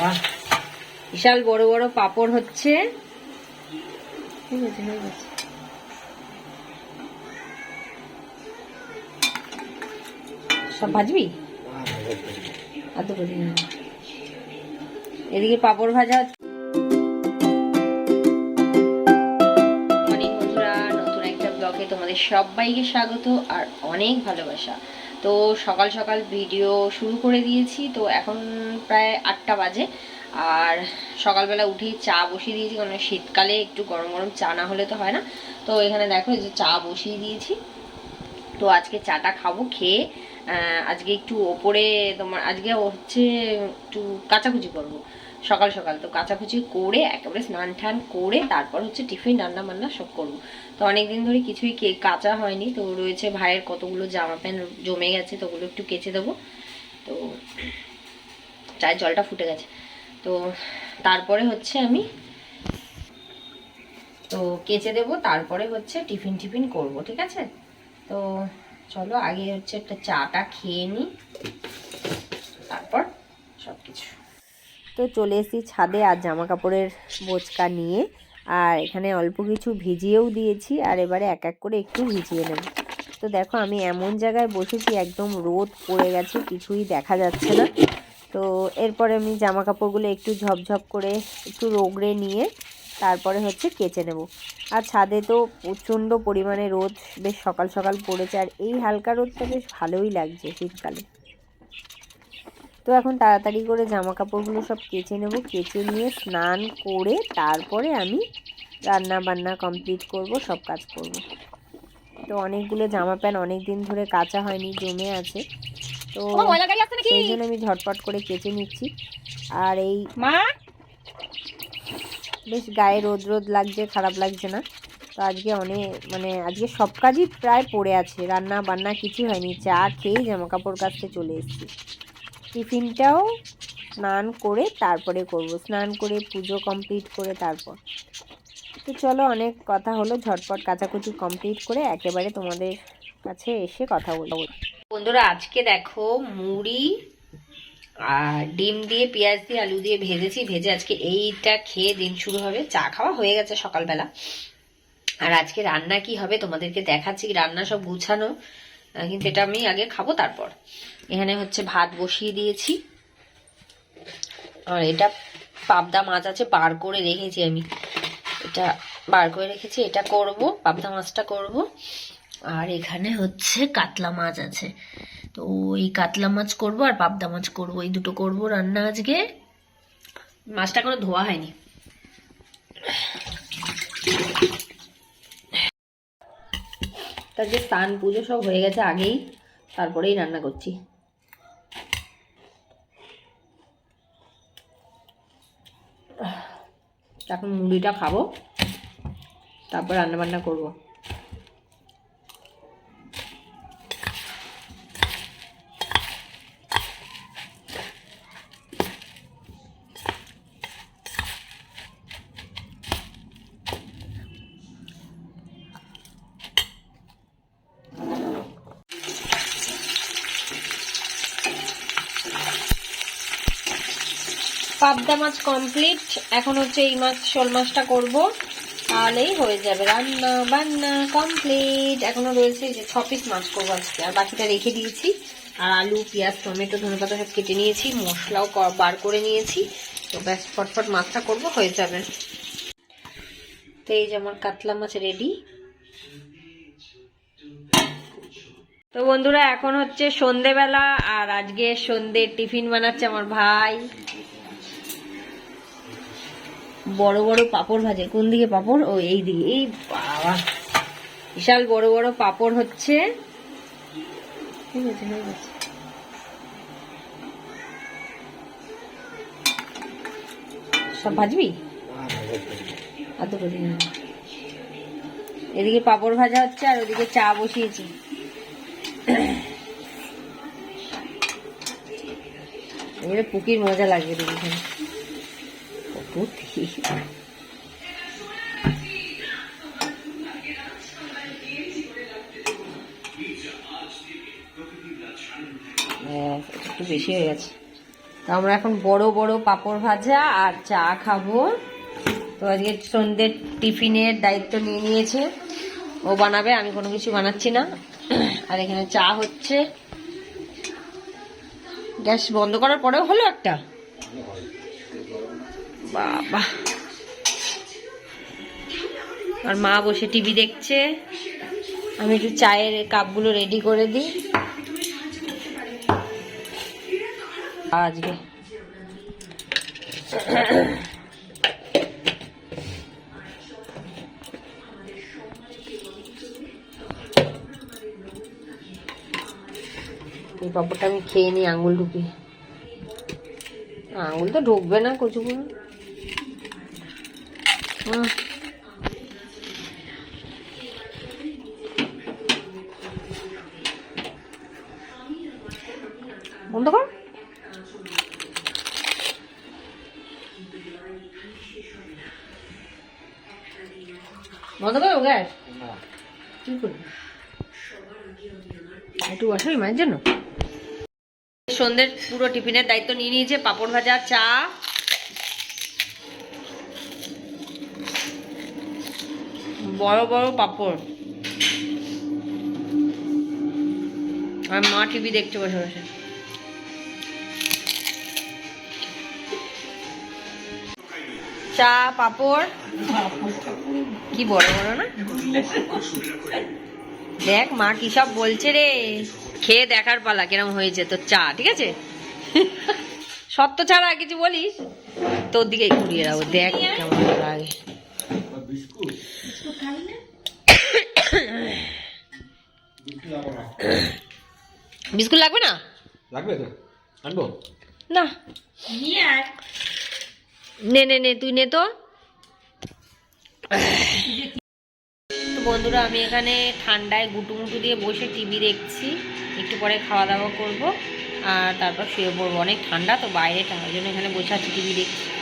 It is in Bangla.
বাবা বিশাল বড় বড় পাপড় হচ্ছে। সব ভাজবি? এদিকে পাপড় ভাজা হচ্ছে। তোমাদের সবাইকে স্বাগত আর অনেক ভালোবাসা। তো সকাল সকাল ভিডিও শুরু করে দিয়েছি, তো এখন প্রায় আটটা বাজে। আর সকালবেলা উঠেই চা বসিয়ে দিয়েছি কারণ শীতকালে একটু গরম গরম চা না হলে তো হয় না। তো এখানে দেখো যে চা বসিয়ে দিয়েছি। তো আজকে চাটা খাব, খেয়ে আজকে একটু ওপরে তোমার, আজকে হচ্ছে একটু কাচাকুচি করব। সকাল সকাল। তো কাচাকুচি করে, একেবারে স্নান টান করে, তারপর হচ্ছে টিফিন রান্না বান্না সব করব। তো অনেকদিন ধরে কিছুই কে কাচা হয়নি। তো রয়েছে ভাইয়ের কতগুলো জামা প্যান্ট জমে গেছে, তো ওগুলো একটু কেচে দেবো। তো চায়ের জলটা ফুটে গেছে। তো তারপরে হচ্ছে আমি তো কেচে দেবো, তারপরে হচ্ছে টিফিন টিফিন করব, ঠিক আছে? তো চলো, আগে হচ্ছে একটা চাটা খেয়ে নিই। তারপর সব কিছু তো চলে এসেছি ছাদে আর জামা কাপড়ের বোচকা নিয়ে। আর এখানে অল্প কিছু ভিজিয়েও দিয়েছি আর এবারে এক এক করে একটু ভিজিয়ে নেব। তো দেখো আমি এমন জায়গায় বসেছি, একদম রোদ পড়ে গেছে, কিছুই দেখা যাচ্ছে না। তো এরপরে আমি জামা কাপড়গুলো একটু ঝপঝপ করে একটু রোগড়ে নিয়ে তারপরে হচ্ছে কেচে নেব। আর ছাদে তো প্রচণ্ড পরিমাণে রোদ, বেশ সকাল সকাল পড়েছে, আর এই হালকা রোদটা বেশ ভালোই লাগছে শীতকালে। তো এখন তাড়াতাড়ি করে জামা কাপড়গুলো সব কেচে নেব। কেচে নিয়ে স্নান করে তারপরে আমি রান্না বান্না কমপ্লিট করব সব কাজ করব। তো অনেকগুলো জামা প্যান্ট অনেক দিন ধরে কাচা হয়নি জমে আছে। তো সেই জন্য আমি ঝটপট করে কেচে নিচ্ছি। আর এই মা? বেশ গায়ে রোদ রোদ লাগছে খারাপ লাগছে না। তো আজকে অনেক মানে আজকে সব কাজই প্রায় পড়ে আছে। রান্না বান্না কিছু হয়নি চা খেয়েই জামা কাপড় কাচতে চলে এসেছি। টিফিনটাও স্নান করে তারপরে করব। স্নান করে, পুজো কমপ্লিট করে তারপর। তো চলো অনেক কথা হলো, ঝটপট কাচাকুচি কমপ্লিট করে একেবারে তোমাদের কাছে এসে কথা বলব। বন্ধুরা, আজকে দেখো মুড়ি আর ডিম দিয়ে, পেঁয়াজ দিয়ে, আলু দিয়ে ভেজেছি। ভেজে আজকে এইটা খেয়ে দিন শুরু হবে। চা খাওয়া হয়ে গেছে সকালবেলা। আর আজকে রান্না কি হবে তোমাদেরকে দেখাচ্ছি। রান্না সব গুছানো। কিন্তু এটা আমি আগে খাব তারপর। এখানে হচ্ছে ভাত বসিয়ে দিয়েছি। আর এটা পাবদা মাছ আছে, বার করে রেখেছি আমি। এটা বার করে রেখেছি, এটা করব, পাবদা মাছটা করব। আর এখানে হচ্ছে কাতলা মাছ আছে। তো এই কাতলা মাছ করব আর পাবদা মাছ করব, এই দুটো করব রান্না আজকে। মাছটা কোনো ধোয়া হয়নি। তার যে স্নান পুজো সব হয়ে গেছে আগেই, তারপরেই রান্না করছি। এখন মুড়িটা খাব। তারপর রান্নাবান্না করব। পাবদা মাছ কমপ্লিট এখন হচ্ছে এই মাছ, শোল মাছটা করব। তাহলেই হয়ে যাবে। রান্না, বান্না কমপ্লিট এখনও রয়েছে যে ছ পিস মাছ করব আজকে। আর বাকিটা রেখে দিয়েছি। আর আলু, পেঁয়াজ, টমেটো, ধনেপাতা সব কেটে নিয়েছি। মশলাও বার করে নিয়েছি। তো ব্যাস, ফটফট মাছটা করব, হয়ে যাবে। তো এই যে আমার কাতলা মাছ রেডি তো বন্ধুরা, এখন হচ্ছে সন্ধেবেলা। আর আজকে সন্ধে টিফিন বানাচ্ছে আমার ভাই। বড় বড় পাপড় ভাজে। কোন দিকে পাপড়? ও এই দিকে। এই বাবা। বিশাল বড় বড় পাপড় হচ্ছে। হয়ে গেছে, হয়ে গেছে। সব ভাজবি? এদিকে পাপড় ভাজা হচ্ছে আর ওদিকে চা বসিয়েছি। এবারে পুকির মজা লাগবে দেখি। এটা একটু বেশি হয়ে গেছে। তো আমরা এখন বড় বড় পাঁপড় ভাজা আর চা খাব। তো আজকে সন্ধ্যের টিফিনের দায়িত্ব নিয়ে নিয়েছে। ও বানাবে, আমি কোনো কিছু বানাচ্ছি না। আর এখানে চা হচ্ছে। গ্যাস বন্ধ করার পরেও হলো একটা? বাবা। আর মা বসে টিভি দেখছে। আমি একটু চায়ের কাপগুলো রেডি করে দিই। আজকে। এই পাপড়টা আমি খেয়ে নিই, আঙুল ঢুকি আঙুল তো ঢুকবে না কচুগুলো। বন্ধ কর। বন্ধ করো গ্যাস। কি করবি? একটু বসাবি মায়ের জন্য? সন্ধ্যের পুরো টিফিনের দায়িত্ব নিয়ে নিয়েছে পাপড় ভাজা চা বড় বড় পাপড়। আর মা টিভি দেখছে বসে বসে। চা, পাপড়। কি বড় বড় না? দেখ মা কি সব বলছে রে। খেয়ে দেখার পালা কিরম হয়েছে তোর চা, ঠিক আছে? সত্য ছাড়া কিছু বলিস? তোর দিকে ঘুরিয়ে দেখ কেমন লাগে। বিস্কুট লাগবে না? লাগবে তো। আনব। না। নে নে নে তুই নে তো। তো বন্ধুরা আমি এখানে ঠান্ডায় গুটুমুটু দিয়ে বসে টিভি দেখছি। একটু পরে খাওয়া দাওয়া করব। আর তারপর শুয়ে পড়ব। অনেক ঠান্ডা তো বাইরে ওই জন্য এখানে বসে আছি টিভি দেখছি।